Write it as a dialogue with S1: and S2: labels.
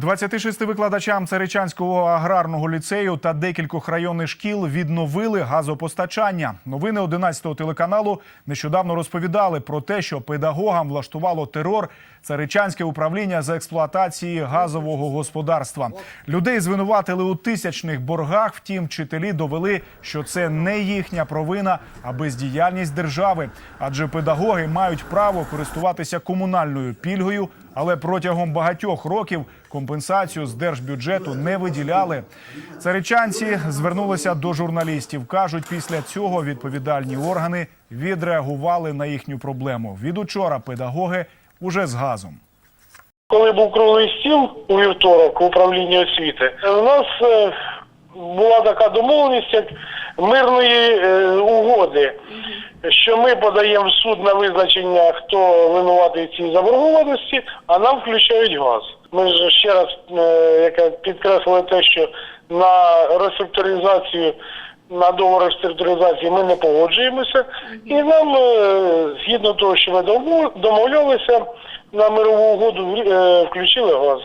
S1: 26 викладачам Царичанського аграрного ліцею та декількох районних шкіл відновили газопостачання. Новини 11-го телеканалу нещодавно розповідали про те, що педагогам влаштувало терор Царичанське управління з експлуатації газового господарства. Людей звинуватили у тисячних боргах. Втім, вчителі довели, що це не їхня провина, а бездіяльність держави. Адже педагоги мають право користуватися комунальною пільгою, але протягом багатьох років компенсацію з держбюджету не виділяли. Царичанці звернулися до журналістів. кажуть, після цього відповідальні органи відреагували на їхню проблему. Від учора педагоги уже з газом.
S2: Коли був круглий стіл у вівторок в управлінні освіти, у нас е, була така домовленість як мирної е, угоди, що ми подаємо в суд на визначення, хто винуватий в цій заборгованості, а нам включають газ. Ми ж ще раз е, яке підкреслили те, що на реструктуризацію, на договор реструктуризації ми не погоджуємося, і нам, е, згідно того, що ми домов- домовлялися, на мирову угоду е, включили газ.